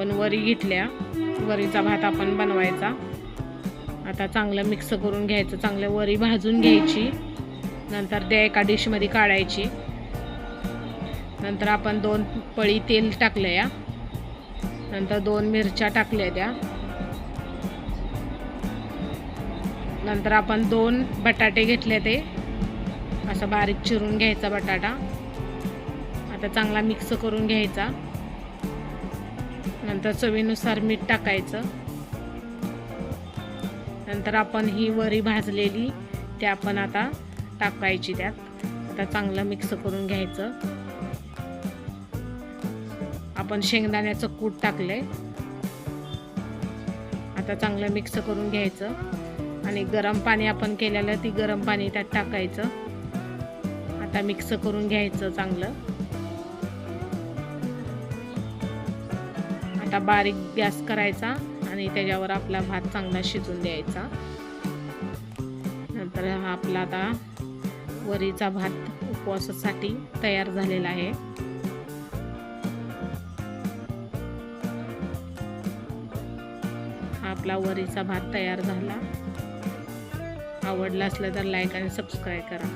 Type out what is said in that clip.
आपण वरी घेतल्या. वरीचा भात आपण बनवायचा. आता चांगलं मिक्स करून घ्यायचं. चांगलं वरी भाजून घ्यायची. नंतर त्या एका डिशमध्ये काढायची. नंतर आपण दोन पळी तेल टाकलं या नंतर दोन मिरच्या टाकल्या त्या. नंतर आपण दोन बटाटे घेतले ते. असं बारीक चिरून घ्यायचा बटाटा. आता चांगला मिक्स करून घ्यायचा. नंतर चवीनुसार मीठ टाकायचं. नंतर आपण ही वरी भाजलेली ते आपण आता टाकायची त्यात. आता चांगलं मिक्स करून घ्यायचं. आपण शेंगदाण्याचं कूट टाकलंय. आता चांगलं मिक्स करून घ्यायचं. आणि गरम पाणी आपण केलेलं ती गरम पाणी त्यात टाकायचं. आता मिक्स करून घ्यायचं चांगलं. आता बारीक गॅस करायचा आणि त्याच्यावर आपला भात चांगला शिजून द्यायचा. नंतर हा आपला आता वरीचा भात उपवासासाठी तयार झालेला आहे. हा आपला वरीचा भात तयार झाला. आवडला असलं तर लाईक आणि सबस्क्राईब करा.